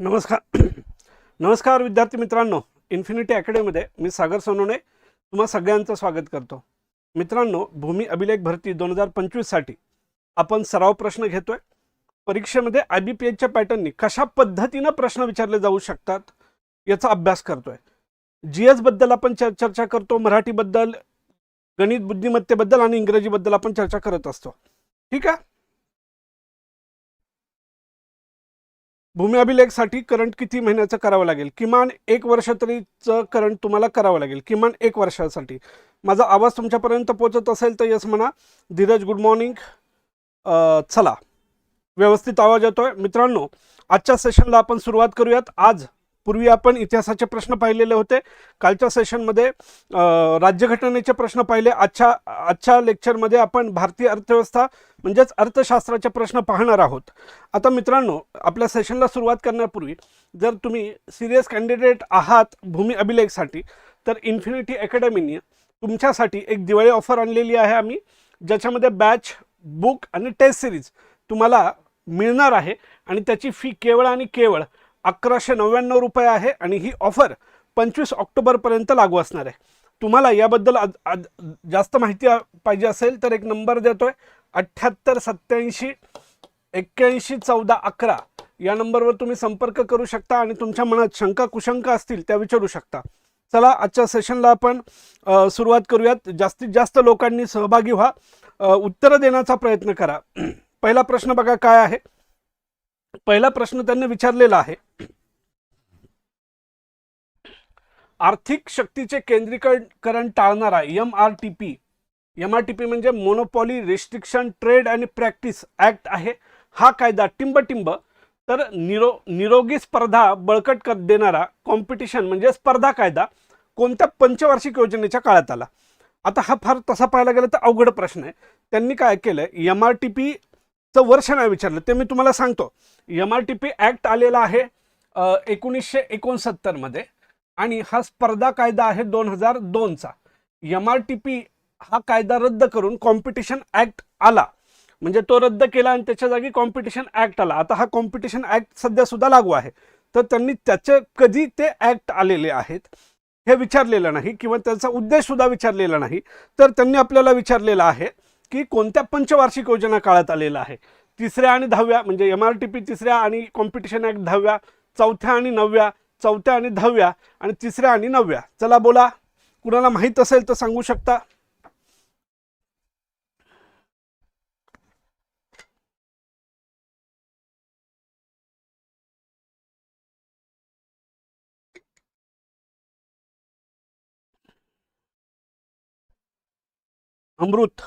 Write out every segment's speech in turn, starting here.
नमस्कार. नमस्कार विद्यार्थी मित्रांनो. इन्फिनिटी अकॅडमीमध्ये मी सागर सोनोने तुम्हा सगळ्यांचं स्वागत करतो. मित्रांनो भूमी अभिलेख भरती दोन हजार पंचवीससाठी आपण सराव प्रश्न घेतोय. परीक्षेमध्ये आय बी पी एचच्या पॅटर्ननी कशा पद्धतीनं प्रश्न विचारले जाऊ शकतात याचा अभ्यास करतोय. जी एसबद्दल आपण चर चर्चा करतो मराठीबद्दल गणित बुद्धिमत्तेबद्दल आणि इंग्रजीबद्दल आपण चर्चा करत असतो. ठीक आहे? भूमी अभिलेखसाठी करंट किती महिन्याचं करावं लागेल? किमान एक वर्ष तरीचं करंट तुम्हाला करावं लागेल. किमान एक वर्षासाठी. माझा आवाज तुमच्यापर्यंत पोहोचत असेल तर यस म्हणा. धीरज गुड मॉर्निंग चला. व्यवस्थित आवाज येतोय. मित्रांनो आजच्या सेशनला आपण सुरुवात करूयात. आज पूर्वी आपण इतिहासाचे प्रश्न पाहिलेले होते. कालच्या सेशनमध्ये राज्यघटनेचे प्रश्न पाहिले. आजच्या आजच्या लेक्चरमध्ये आपण भारतीय अर्थव्यवस्था म्हणजेच अर्थशास्त्राचे प्रश्न पाहणार आहोत. आता मित्रांनो आपल्या सेशनला सुरुवात करण्यापूर्वी जर तुम्ही सिरियस कॅन्डिडेट आहात भूमी अभिलेखसाठी तर इन्फिनिटी अकॅडमीने तुमच्यासाठी एक दिवाळी ऑफर आणलेली आहे आम्ही. ज्याच्यामध्ये बॅच बुक आणि टेस्ट सिरीज तुम्हाला मिळणार आहे. आणि त्याची फी केवळ आणि केवळ अकराशे नव्याण्णव रुपये आहे आणि ही ऑफर पंचवीस ऑक्टोबरपर्यंत लागू असणार आहे. तुम्हाला याबद्दल आज- आज- जास्त माहिती पाहिजे असेल तर एक नंबर देतो आहे अठ्ठ्याहत्तर सत्याऐंशी एक्क्याऐंशी चौदा अकरा या नंबरवर तुम्ही संपर्क करू शकता आणि तुमच्या मनात शंका कुशंका असतील त्या विचारू शकता. चला आजच्या सेशनला आपण सुरुवात करूयात. जास्तीत जास्त लोकांनी सहभागी व्हा. उत्तरं देण्याचा प्रयत्न करा. पहिला प्रश्न बघा काय आहे. पहिला प्रश्न त्यांनी विचारलेला आहे. आर्थिक शक्तीचे केंद्रीकरण टाळणारा M R T P M R T P म्हणजे मोनोपॉली रिस्ट्रिक्शन ट्रेड आणि प्रॅक्टिस ॲक्ट आहे. हा कायदा टिंबटिंब तर निरो निरोगी स्पर्धा बळकट कर देणारा कॉम्पिटिशन म्हणजे स्पर्धा कायदा कोणत्या पंचवार्षिक योजनेच्या काळात आला? आता हा फार तसा पाहायला गेला तर अवघड प्रश्न आहे. त्यांनी काय केलं एम आर टी पी चं वर्ष नाही विचारलं ते मी तुम्हाला सांगतो. M R T P act आलेला आहे एकोणीसशे एकोणसत्तरमध्ये आणि हा स्पर्धा कायदा आहे दोन हजार दोनचा एम आर टी पी हा कायदा रद्द करून कॉम्पिटिशन ॲक्ट आला. म्हणजे तो रद्द केला आणि त्याच्या जागी कॉम्पिटिशन ॲक्ट आला. आता हा कॉम्पिटिशन ॲक्ट सध्या सुद्धा लागू आहे. तर त्यांनी त्याचे कधी ते ॲक्ट आलेले आहेत हे विचारलेलं नाही किंवा त्यांचा उद्देश सुद्धा विचारलेला नाही. तर त्यांनी आपल्याला विचारलेलं आहे की कोणत्या पंचवार्षिक योजना काळात आलेला आहे तिसऱ्या आणि दहाव्या म्हणजे एम आर टी पी तिसऱ्या आणि कॉम्पिटिशन ॲक्ट दहाव्या चौथ्या आणि नवव्या चौथ्या आणि दहाव्या आणि तिसऱ्या आणि नवव्या. चला बोला कुणाला माहीत असेल तर सांगू शकता? अमृत.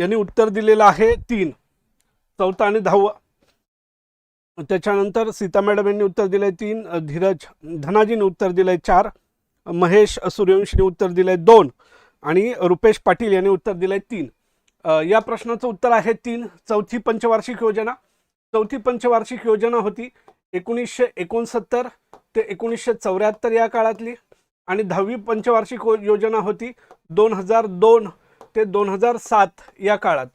यांनी उत्तर दिलेलं आहे तीन. चौथा आणि दहावा. त्याच्यानंतर सीता मॅडम यांनी उत्तर दिलं आहे तीन धीरज धनाजीने उत्तर दिलं आहे चार महेश सूर्यवंशीने उत्तर दिलं आहे दोन आणि रुपेश पाटील यांनी उत्तर दिलं आहे तीन या प्रश्नाचं उत्तर आहे तीन. चौथी पंचवार्षिक योजना. चौथी पंचवार्षिक योजना होती एकोणीसशे एकोणसत्तर ते एकोणीसशे चौऱ्याहत्तर या काळातली आणि दहावी पंचवार्षिक योजना होती दोन हजार दोन. ते दोन हजार सात या काळात.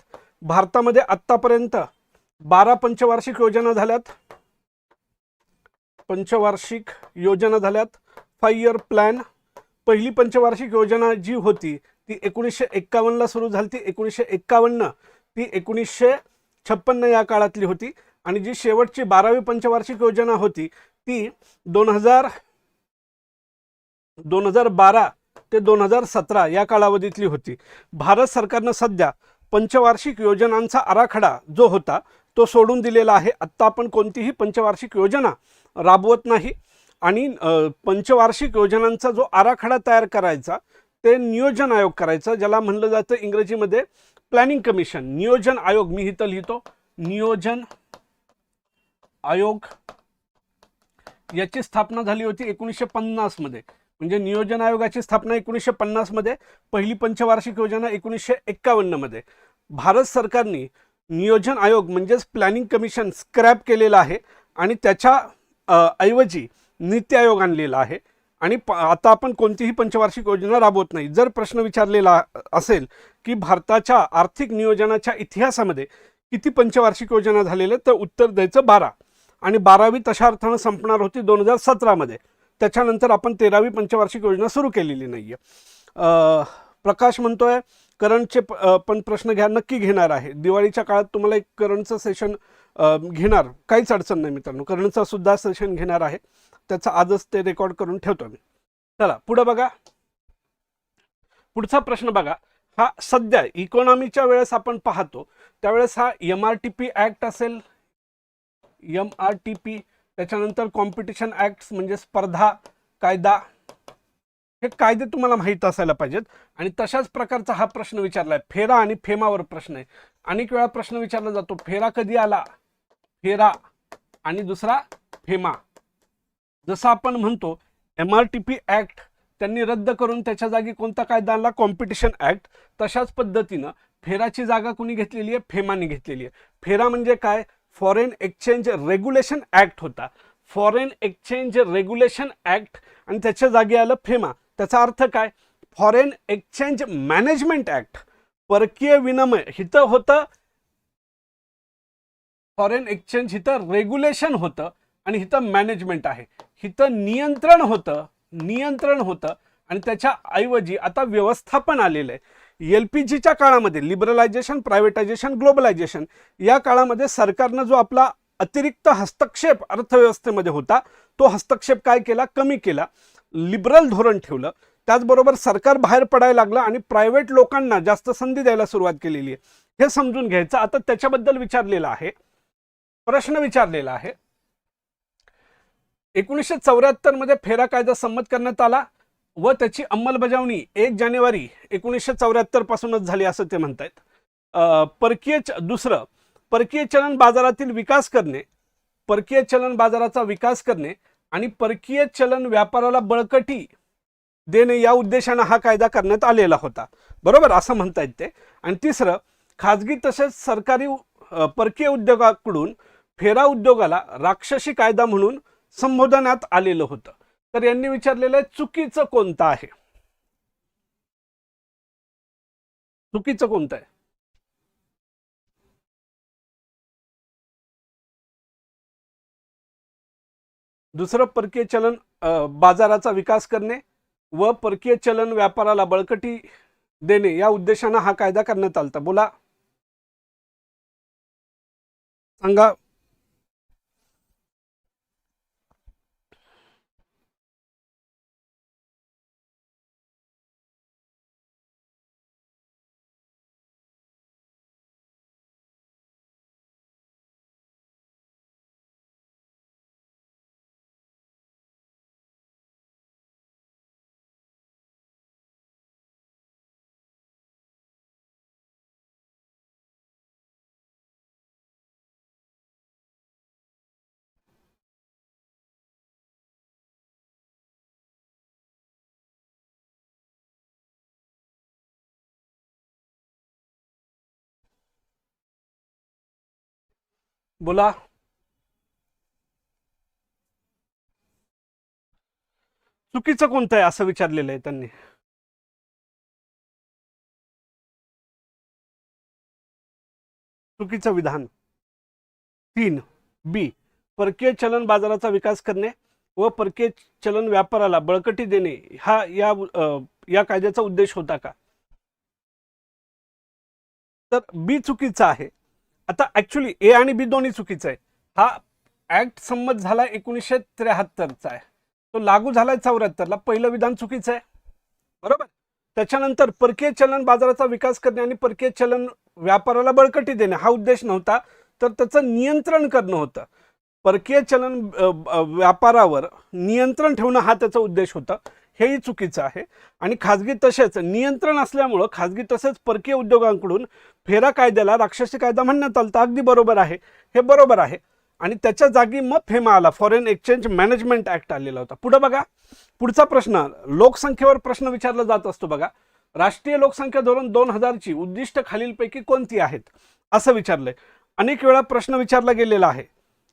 भारतामध्ये आत्तापर्यंत बारा पंचवार्षिक योजना झाल्यात. पंचवार्षिक योजना झाल्यात. फाईव्ह इयर प्लॅन पहिली पंचवार्षिक योजना जी होती ती एकोणीसशे एक्कावन्नला सुरू झाली. ती एकोणीसशे एक्कावन्न ती एकोणीसशे छप्पन्न या काळातली होती. आणि जी शेवटची बारावी पंचवार्षिक योजना होती ती दोन हजार दोन हजार बारा ते दोन हजार सतरा या कालावधीतली होती. भारत सरकारनं सध्या पंचवार्षिक योजनांचा आराखडा जो होता तो सोडून दिलेला आहे. आत्ता आपण कोणतीही पंचवार्षिक योजना राबवत नाही आणि पंचवार्षिक योजनांचा जो आराखडा तयार करायचा ते नियोजन आयोग करायचा ज्याला म्हणलं जातं इंग्रजीमध्ये प्लॅनिंग कमिशन. नियोजन आयोग मी इथं लिहितो. नियोजन आयोग याची स्थापना झाली होती एकोणीसशे पन्नासमध्ये म्हणजे नियोजन आयोगाची स्थापना एकोणीसशे पन्नासमध्ये पहिली पंचवार्षिक योजना एकोणीसशे एक्कावन्नमध्ये भारत सरकारने नियोजन आयोग म्हणजेच प्लॅनिंग कमिशन स्क्रॅप केलेलं आहे आणि त्याच्या ऐवजी नीती आयोग आणलेला आहे. आणि प आता आपण कोणतीही पंचवार्षिक योजना राबवत नाही. जर प्रश्न विचारलेला असेल की भारताच्या आर्थिक नियोजनाच्या इतिहासामध्ये किती पंचवार्षिक योजना झालेल्या तर उत्तर द्यायचं बारा. आणि बारावी तशा अर्थानं संपणार होती दोन हजार सतरामध्ये. त्याच्यानंतर आपण तेरावी पंचवार्षिक योजना सुरू केलेली नाही आहे प्रकाश म्हणतोय करंटचे पण प्रश्न घ्या नक्की घेणार आहे. दिवाळीच्या काळात तुम्हाला एक करंटचं सेशन घेणार. काहीच अडचण नाही मित्रांनो. करंटचं सुद्धा सेशन घेणार आहे. त्याचं आजच ते रेकॉर्ड करून ठेवतो मी. चला पुढं बघा. पुढचा प्रश्न बघा. हा सध्या इकॉनॉमीच्या वेळेस आपण पाहतो त्यावेळेस हा M R T P act असेल एम आर टी पी त्याच्यानंतर कॉम्पिटिशन ॲक्ट म्हणजे स्पर्धा कायदा हे कायदे तुम्हाला माहीत असायला पाहिजेत. आणि तशाच प्रकारचा हा प्रश्न विचारला आहे फेरा आणि फेमावर प्रश्न आहे. अनेक वेळा प्रश्न विचारला जातो फेरा कधी आला? फेरा आणि दुसरा फेमा. जसं आपण म्हणतो M R T P act त्यांनी रद्द करून त्याच्या जागी कोणता कायदा आणला? कॉम्पिटिशन ॲक्ट तशाच पद्धतीनं फेराची जागा कुणी घेतलेली आहे? फेमाने घेतलेली आहे. फेरा म्हणजे काय? फॉरेन एक्सचेंज रेग्युलेशन ॲक्ट होता. फॉरेन एक्सचेंज रेग्युलेशन ॲक्ट आणि त्याच्या जागी आलं फेमा. त्याचा अर्थ काय? फॉरेन एक्सचेंज मॅनेजमेंट ॲक्ट परकीय विनिमय हिथं होतं फॉरेन एक्सचेंज हिथं रेग्युलेशन होतं आणि हिथं मॅनेजमेंट आहे. हिथं नियंत्रण होतं नियंत्रण होतं आणि त्याच्या ऐवजी आता व्यवस्थापन आलेलं आहे. एल पी जीच्या काळामध्ये लिबरलायझेशन प्रायव्हेटायझेशन ग्लोबलायझेशन या काळामध्ये सरकारनं जो आपला अतिरिक्त हस्तक्षेप अर्थव्यवस्थेमध्ये होता तो हस्तक्षेप काय केला? कमी केला. लिबरल धोरण ठेवलं. त्याचबरोबर सरकार बाहेर पडायला लागलं आणि प्रायव्हेट लोकांना जास्त संधी द्यायला सुरुवात केलेली आहे. हे समजून घ्यायचं. आता त्याच्याबद्दल विचारलेलं आहे. प्रश्न विचारलेला आहे. एकोणीसशे चौऱ्याहत्तरमध्ये फेरा कायदा संमत करण्यात आला. व त्याची अंमलबजावणी एक जानेवारी एकोणीसशे चौऱ्याहत्तर पासूनच झाली असं ते म्हणतायत. परकीय च- दुसरं परकीय चलन बाजारातील विकास करणे परकीय चलन बाजाराचा विकास करणे आणि परकीय चलन व्यापाराला बळकटी देणे या उद्देशानं हा कायदा करण्यात आलेला होता. बरोबर? असं म्हणतायत ते. आणि तिसरं खाजगी तसेच सरकारी परकीय उद्योगाकडून फेरा उद्योगाला राक्षसी कायदा म्हणून संबोधण्यात आलेलं होतं. तर यांनी विचारलेलं आहे चुकीचं कोणतं आहे? चुकीचं कोणतं आहे? दुसरं परकीय चलन बाजाराचा विकास करणे व परकीय चलन व्यापाराला बळकटी देणे या उद्देशानं हा कायदा करण्यात आलता. बोला. सांगा. बोला. चुकीचं कोणतं आहे असं विचारलेलं आहे त्यांनी. चुकीचं विधान. तीन. बी. परकीय चलन बाजाराचा विकास करणे व परकीय चलन व्यापाराला बळकटी देणे हा या या कायद्याचा उद्देश होता का? तर बी चुकीचा आहे. आता ऍक्च्युली ए आणि बी दोन्ही चुकीचं आहे. हा ऍक्ट संमत झाला एकोणीसशे त्र्याहत्तरचा आहे. तो लागू झालाय चौऱ्याहत्तरला. पहिलं विधान चुकीचं आहे. बरोबर? त्याच्यानंतर परकीय चलन बाजाराचा विकास करणे आणि परकीय चलन व्यापाराला बळकटी देणे हा उद्देश नव्हता. तर त्याचं नियंत्रण करणं होतं. परकीय चलन व्यापारावर नियंत्रण ठेवणं हा त्याचा उद्देश होता. हेही चुकीचं आहे. आणि खाजगी तसेच नियंत्रण असल्यामुळं खाजगी तसेच परकीय उद्योगांकडून फेरा कायद्याला राक्षसी कायदा म्हणण्यात आलं तर अगदी बरोबर आहे. हे बरोबर आहे. आणि त्याच्या जागी मग फेमा आला. फॉरेन एक्सचेंज मॅनेजमेंट ऍक्ट आलेला होता. पुढं बघा. पुढचा प्रश्न. लोकसंख्येवर प्रश्न विचारला जात असतो बघा. राष्ट्रीय लोकसंख्या धोरण दोन हजारची उद्दिष्ट खालीलपैकी कोणती आहेत? असं विचारलंय. अनेक वेळा प्रश्न विचारला गेलेला आहे.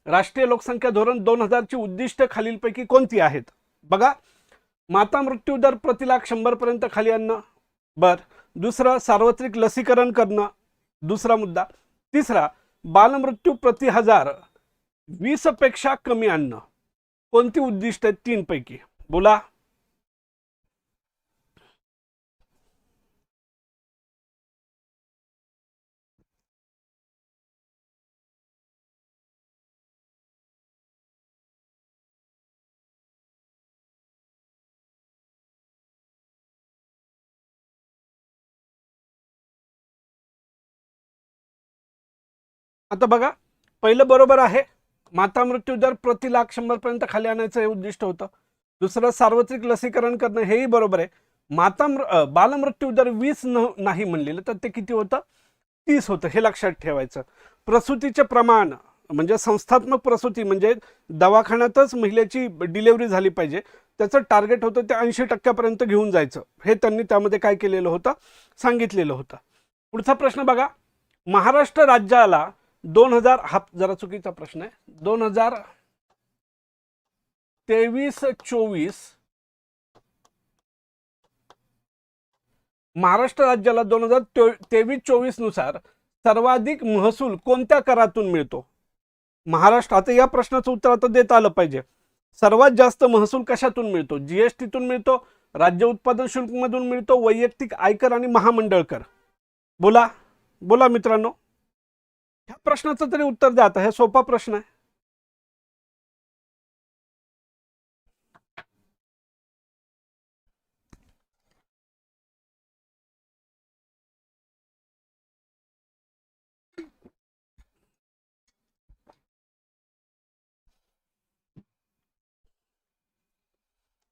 राष्ट्रीय लोकसंख्या धोरण दोन हजारची उद्दिष्ट खालीलपैकी कोणती आहेत? बघा. माता मृत्यू दर प्रति लाख खाली आणणं. बर. दुसरं सार्वत्रिक लसीकरण करणं. दुसरा मुद्दा. तिसरा बालमृत्यू प्रति हजार वीसपेक्षा कमी आणणं. कोणती उद्दिष्ट आहेत तीनपैकी? बोला. आता बघा पहिलं बरोबर आहे माता मृत्यू दर प्रति लाख शंभरपर्यंत खाली आणायचं हे उद्दिष्ट होतं. दुसरं सार्वत्रिक लसीकरण करणं हेही बरोबर आहे. माता मृ बालमृत्यू दर वीस न नाही म्हणलेलं तर ते किती होतं? तीस होतं हे लक्षात ठेवायचं. प्रसूतीचे प्रमाण म्हणजे संस्थात्मक प्रसूती म्हणजे दवाखान्यातच महिलेची डिलेवरी झाली पाहिजे. त्याचं टार्गेट होतं ते ऐंशी टक्क्यापर्यंत घेऊन जायचं. हे त्यांनी त्यामध्ये काय केलेलं होतं? सांगितलेलं होतं. पुढचा प्रश्न बघा. महाराष्ट्र राज्याला दोन हजार हा जरा चुकीचा प्रश्न आहे. दोन हजार तेवीस चोवीस महाराष्ट्र राज्याला दोन हजार तेवीस चोवीसनुसार सर्वाधिक महसूल कोणत्या करातून मिळतो? महाराष्ट्र आता या प्रश्नाचं उत्तर आता देता आलं पाहिजे. सर्वात जास्त महसूल कशातून मिळतो? जीएसटीतून मिळतो राज्य उत्पादन शुल्कमधून मिळतो वैयक्तिक आयकर आणि महामंडळ कर बोला बोला मित्रांनो. ह्या प्रश्नाचं तरी उत्तर द्या आता हे सोपा प्रश्न आहे.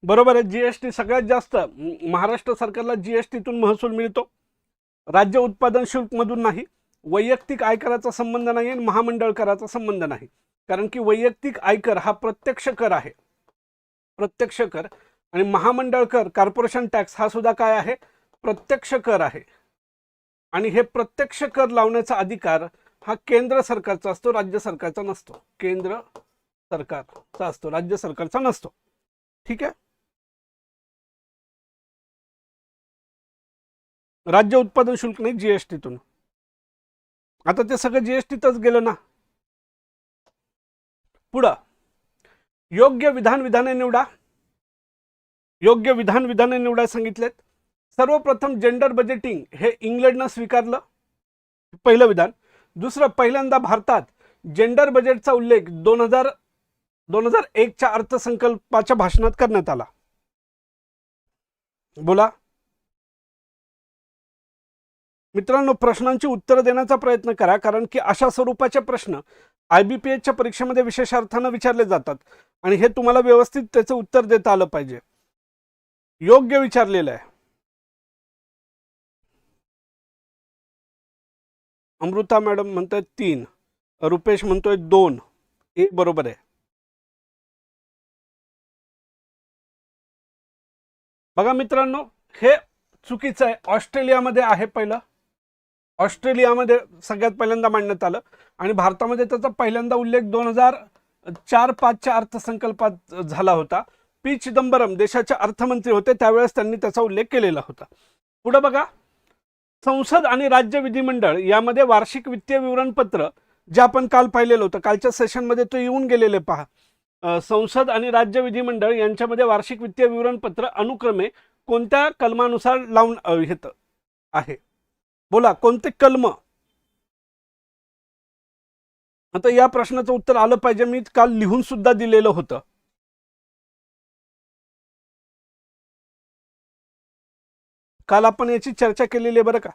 बरोबर आहे जीएसटी सगळ्यात जास्त महाराष्ट्र सरकारला जीएसटीतून महसूल मिळतो. राज्य उत्पादन शुल्क मधून नाही. वैयक्तिक आयकराचा संबंध नाही आणि महामंडळ कराचा संबंध नाही. कारण की वैयक्तिक आयकर हा प्रत्यक्ष कर आहे. प्रत्यक्ष कर आणि महामंडळ कर कॉर्पोरेशन टॅक्स हा सुद्धा काय आहे? प्रत्यक्ष कर आहे. आणि हे प्रत्यक्ष कर लावण्याचा अधिकार हा केंद्र सरकारचा असतो राज्य सरकारचा नसतो. केंद्र सरकारचा असतो राज्य सरकारचा नसतो. ठीक आहे? राज्य उत्पादन शुल्क नाही जीएसटीतून आता ते सगळं जीएसटीतच गेलं ना. पुढं. योग्य विधान विधाने निवडा. योग्य विधान विधाने निवडा सांगितलेत. सर्वप्रथम जेंडर बजेटिंग हे इंग्लंडनं स्वीकारलं. पहिलं विधान. दुसरं पहिल्यांदा भारतात जेंडर बजेटचा उल्लेख दोन हजार दोन हजार एकच्या अर्थसंकल्पाच्या भाषणात करण्यात आला. बोला. मित्रांनो प्रश्नांची उत्तरं देण्याचा प्रयत्न करा कारण की अशा स्वरूपाचे प्रश्न आय बी पी एचच्या परीक्षेमध्ये विशेष अर्थानं विचारले जातात आणि हे तुम्हाला व्यवस्थित त्याचं उत्तर देता आलं पाहिजे. योग्य विचारलेलं आहे. अमृता मॅडम म्हणतात तीन रुपेश म्हणतोय दोन ए बरोबर आहे. बघा मित्रांनो हे चुकीचं आहे. ऑस्ट्रेलियामध्ये आहे पहिलं. ऑस्ट्रेलियामध्ये सगळ्यात पहिल्यांदा मांडण्यात आलं. आणि भारतामध्ये त्याचा पहिल्यांदा उल्लेख दोन हजार चार पाचच्या अर्थसंकल्पात झाला होता. पी चिदंबरम देशाचे अर्थमंत्री होते त्यावेळेस त्यांनी त्याचा उल्लेख केलेला होता. पुढं बघा. संसद आणि राज्य विधिमंडळ यामध्ये वार्षिक वित्तीय विवरणपत्र जे आपण काल पाहिलेलं होतं कालच्या सेशनमध्ये तो येऊन गेलेले पहा. संसद आणि राज्य विधिमंडळ यांच्यामध्ये वार्षिक वित्तीय विवरणपत्र अनुक्रमे कोणत्या कलमानुसार लावून येतं आहे? बोला कोणते कलम? आता या प्रश्नाचं उत्तर आलं पाहिजे. मी काल लिहून सुद्धा दिलेलं होतं. काल आपण याची चर्चा केलेली आहे बरं का?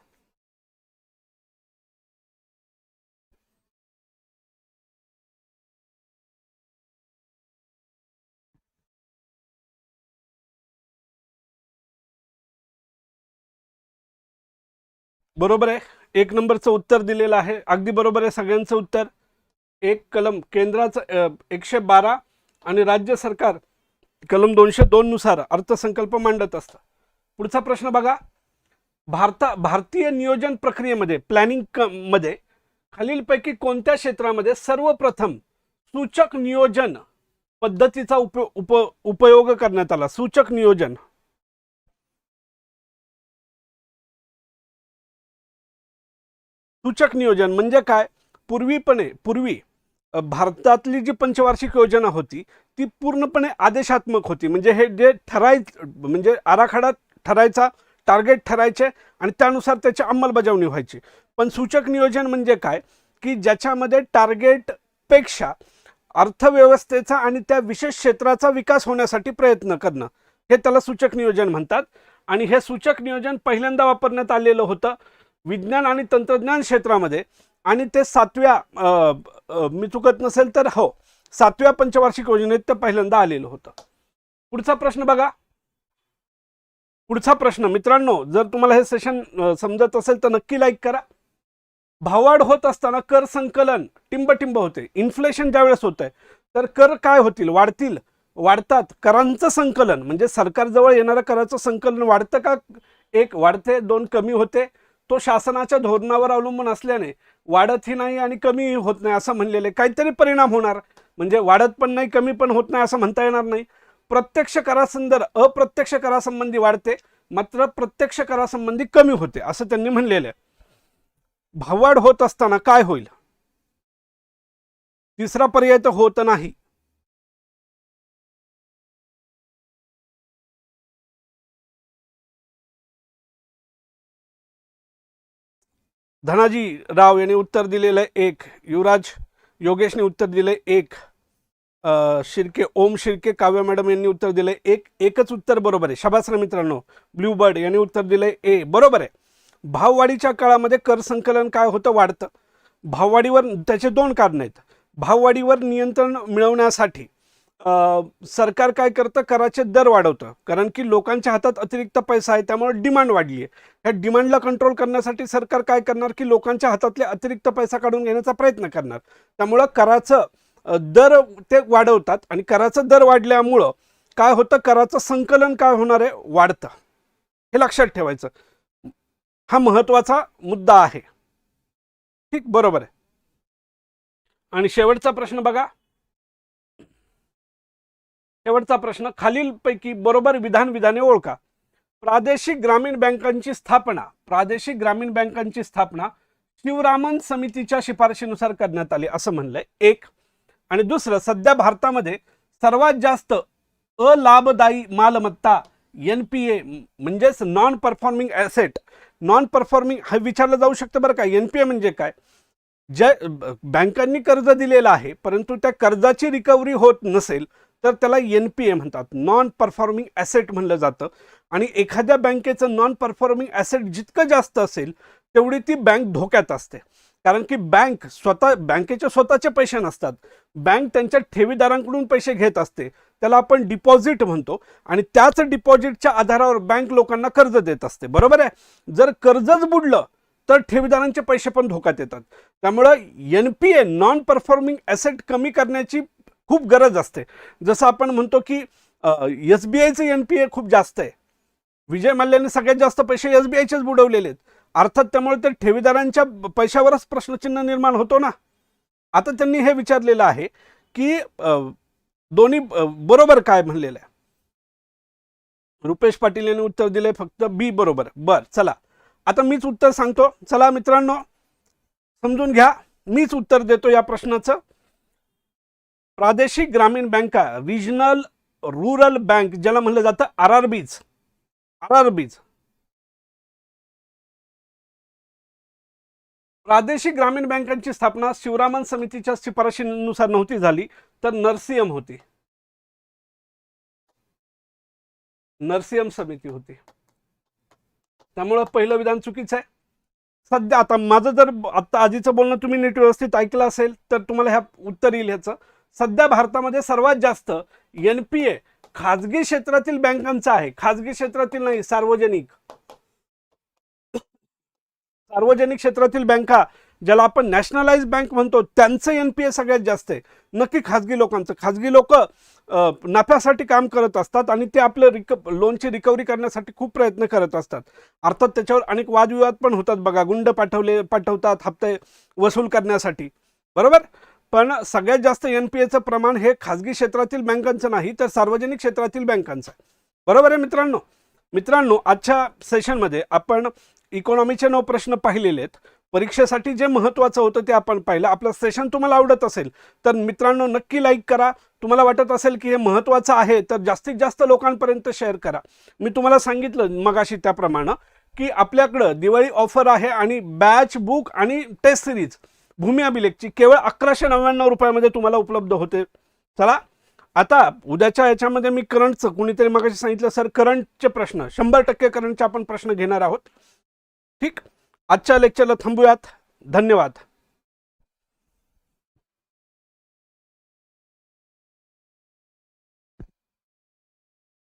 बरोबर आहे. एक नंबरचं उत्तर दिलेलं आहे. अगदी बरोबर आहे सगळ्यांचं उत्तर. एक कलम केंद्राचं एकशे बारा आणि राज्य सरकार कलम दोनशे दोननुसार अर्थसंकल्प मांडत असतं. पुढचा प्रश्न बघा. भारता भारतीय नियोजन प्रक्रियेमध्ये प्लॅनिंग क मध्ये खालीलपैकी कोणत्या क्षेत्रामध्ये सर्वप्रथम सूचक नियोजन पद्धतीचा उप उप उपयोग करण्यात आला? सूचक नियोजन. सूचक नियोजन म्हणजे काय? पूर्वीपणे पूर्वी भारतातली जी पंचवार्षिक योजना होती ती पूर्णपणे आदेशात्मक होती. म्हणजे हे जे ठराय म्हणजे आराखडा ठरायचा टार्गेट ठरायचे आणि त्यानुसार त्याची अंमलबजावणी व्हायची. पण सूचक नियोजन म्हणजे काय? की ज्याच्यामध्ये टार्गेटपेक्षा अर्थव्यवस्थेचा आणि त्या विशेष क्षेत्राचा विकास होण्यासाठी प्रयत्न करणं हे त्याला सूचक नियोजन म्हणतात. आणि हे सूचक नियोजन पहिल्यांदा वापरण्यात आलेलं होतं. विज्ञान आणि तंत्रज्ञान क्षेत्रामध्ये. आणि ते सातव्या मी चुकत नसेल तर हो सातव्या पंचवार्षिक योजनेत ते पहिल्यांदा आलेलं होतं. पुढचा प्रश्न बघा. पुढचा प्रश्न मित्रांनो जर तुम्हाला हे सेशन समजत असेल तर नक्की लाईक करा. भावाड होत असताना कर संकलन टिंबटिंब होते. इन्फ्लेशन ज्यावेळेस होत आहे तर कर काय होतील? वाढतील. वाढतात. करांचं संकलन म्हणजे सरकारजवळ येणाऱ्या कराचं संकलन वाढतं का? एक वाढते दोन कमी होते. तो शासनाच्या धोरणावर अवलंबून असल्याने वाढतही नाही आणि कमीही होत नाही असं म्हणलेले. काहीतरी परिणाम होणार. म्हणजे वाढत पण नाही कमी पण होत नाही असं म्हणता येणार नाही. प्रत्यक्ष करासंदर अप्रत्यक्ष करासंबंधी वाढते मात्र प्रत्यक्ष करासंबंधी कमी होते असं त्यांनी म्हणलेलं. आहे भाववाढ होत असताना काय होईल? तिसरा पर्याय तर होत नाही. धनाजी राव यांनी उत्तर दिलेलं आहे एक युवराज योगेशने उत्तर दिले एक शिर्के ओम शिर्के काव्य मॅडम यांनी उत्तर दिले एक एकच उत्तर बरोबर आहे. शबासरा मित्रांनो. ब्ल्यू बर्ड यांनी उत्तर दिले ए बरोबर आहे. भाववाढीच्या काळामध्ये कर संकलन काय होतं? वाढतं. भाववाढीवर त्याचे दोन कारण आहेत. भाववाढीवर नियंत्रण मिळवण्यासाठी सरकार काय करतं? कराचे दर वाढवतं. कारण की लोकांच्या हातात अतिरिक्त पैसा आहे त्यामुळे डिमांड वाढली आहे. ह्या डिमांडला कंट्रोल करण्यासाठी सरकार काय करणार? की लोकांच्या हातातले अतिरिक्त पैसा काढून घेण्याचा प्रयत्न करणार. त्यामुळं कराचं दर ते वाढवतात आणि कराचं दर वाढल्यामुळं काय होतं? कराचं संकलन काय होणार आहे? वाढतं. हे लक्षात ठेवायचं. हा महत्त्वाचा मुद्दा आहे. ठीक? बरोबर आहे. आणि शेवटचा प्रश्न बघा. शेवटचा प्रश्न खालीलपैकी बरोबर विधान विधाने ओळखा. प्रादेशिक ग्रामीण बँकांची स्थापना प्रादेशिक ग्रामीण बँकांची स्थापना शिवरामन समितीच्या शिफारशीनुसार करण्यात आली असं म्हणलंय एक. आणि दुसरं सध्या भारतामध्ये सर्वात जास्त अलाभदायी मालमत्ता एन पी ए म्हणजेच non performing asset non performing हे विचारलं जाऊ शकतं बरं का. एन पी ए म्हणजे काय? ज्या बँकांनी कर्ज दिलेलं आहे परंतु त्या कर्जाची रिकव्हरी होत नसेल तर त्याला एन पी ए म्हणतात. नॉन परफॉर्मिंग ॲसेट म्हणलं जातं. आणि एखाद्या बँकेचं नॉन परफॉर्मिंग ॲसेट जितकं जास्त असेल तेवढी ती बँक धोक्यात असते. कारण की बँक स्वतः बँकेचे स्वतःचे पैसे नसतात. बँक त्यांच्या ठेवीदारांकडून पैसे घेत असते. त्याला आपण डिपॉझिट म्हणतो. आणि त्याच डिपॉझिटच्या आधारावर बँक लोकांना कर्ज देत असते. बरोबर आहे? जर कर्जच बुडलं तर ठेवीदारांचे पैसे पण धोक्यात येतात. त्यामुळं N P A non performing asset कमी करण्याची खूप गरज असते. जसं आपण म्हणतो की एस बी आयचं एन पी ए खूप जास्त आहे. विजय मल्ल्याने सगळ्यात जास्त पैसे एस बी आयचेच बुडवलेले आहेत. अर्थात त्यामुळे ते ठेवीदारांच्या पैशावरच प्रश्नचिन्ह निर्माण होतो ना? आता त्यांनी हे विचारलेलं आहे की दोन्ही बरोबर काय म्हणलेलं आहे? रुपेश पाटील यांनी उत्तर दिले फक्त बी बरोबर. बर चला. आता मीच उत्तर सांगतो. चला मित्रांनो समजून घ्या. मीच उत्तर देतो या प्रश्नाचं. प्रादेशिक ग्रामीण बँका रिजनल रुरल बँक ज्याला म्हणलं जातं R R Bs R R Bs प्रादेशिक ग्रामीण बँकांची स्थापना शिवरामन समितीच्या शिफारशीनुसार नव्हती झाली तर नरसीएम होती. नरसीएम समिती होती. त्यामुळं पहिलं विधान चुकीचं आहे. सध्या आता माझं जर आता आधीचं बोलणं तुम्ही नीट व्यवस्थित ऐकलं असेल तर तुम्हाला ह्या उत्तर येईल ह्याचं. सध्या भारतामध्ये सर्वात जास्त एन पी ए खाजगी क्षेत्रातील बँकांचा आहे. खाजगी क्षेत्रातील नाही सार्वजनिक. सार्वजनिक क्षेत्रातील बँका ज्याला आपण नॅशनलाइज बँक म्हणतो त्यांचं एन पी ए सगळ्यात जास्त आहे. नक्की खाजगी लोकांचं. खाजगी लोक नफ्यासाठी काम करत असतात आणि ते आपलं रिक लोनची रिकव्हरी करण्यासाठी खूप प्रयत्न करत असतात. अर्थात त्याच्यावर अनेक वादविवाद पण होतात बघा. गुंड पाठवले पाठवतात हप्ते वसूल करण्यासाठी. बरोबर? पण सगळ्यात जास्त एन पी एचं प्रमाण हे खाजगी क्षेत्रातील बँकांचं नाही तर सार्वजनिक क्षेत्रातील बँकांचं आहे. बरोबर आहे मित्रांनो? मित्रांनो आजच्या सेशनमध्ये आपण इकॉनॉमीचे नऊ प्रश्न पाहिलेले आहेत. परीक्षेसाठी जे महत्त्वाचं होतं ते आपण पाहिलं. आपलं सेशन तुम्हाला आवडत असेल तर मित्रांनो नक्की लाईक करा. तुम्हाला वाटत असेल की हे महत्त्वाचं आहे तर जास्तीत जास्त लोकांपर्यंत शेअर करा. मी तुम्हाला सांगितलं मगाशी त्याप्रमाणे की आपल्याकडं दिवाळी ऑफर आहे आणि बॅच बुक आणि टेस्ट सिरीज भूमी अभिलेखची केवळ अकराशे नव्याण्णव रुपयामध्ये तुम्हाला उपलब्ध होते. चला आता उद्याच्या याच्यामध्ये मी करंटचं कुणीतरी मगाशी सांगितलं सर करंटचे प्रश्न शंभर टक्के करंटचे आपण प्रश्न घेणार आहोत. ठीक? आजच्या लेक्चरला थांबूयात. धन्यवाद.